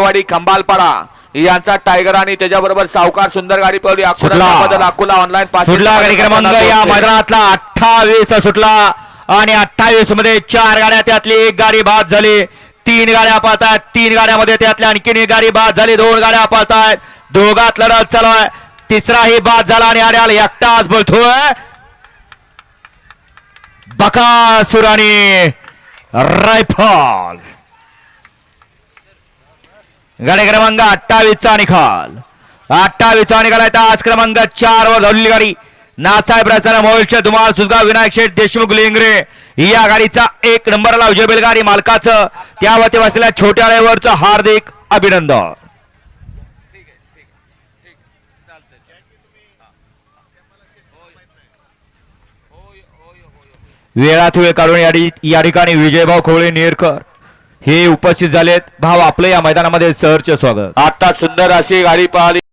आईरवाडी खंबालपाडा यांचा टायगर आणि त्याच्याबरोबर सावकार सुंदर गाडी पळवली. अकोला अकोला ऑनलाईन सुटला गाडी क्रमांक या मैदानातला अठ्ठावीस सुटला आणि अठ्ठावीसमध्ये चार गाड्या त्यातली एक गाडी बाद झाली. तीन गाड्या पाहतायत. तीन गाड्यामध्ये त्यातल्या आणखीन एक गाडी बाद झाली. दोन गाड्या पाहतायत. दोघात लढत चालू आहे. तिसराही बाद झाला आणि आर्याल एकटाच बोलतोय. बकासूर आणि रायफल. गाडी क्रमांक अठ्ठावीसचा निकाल. अठ्ठावीसचा निकाल आहे. आज क्रमांक चार वर धावलेली गाडी. नासाहेब रचना मोहिलचे धुमाल सुजगाव विनायक शेठ देशमुख लिंगरे या गाडीचा एक नंबरला विजय बैलगाडी मालकाचं. त्यावरती बसलेल्या छोट्या ड्रायव्हरचं हार्दिक अभिनंदन. वेळात वेळ काढून या या ठिकाणी विजयभाऊ खोळे नेरकर. हे उपस्थित झालेत. भाव आपलं या मैदानामध्ये सहर्ष स्वागत. आता सुंदर अशी गाडी पाहली.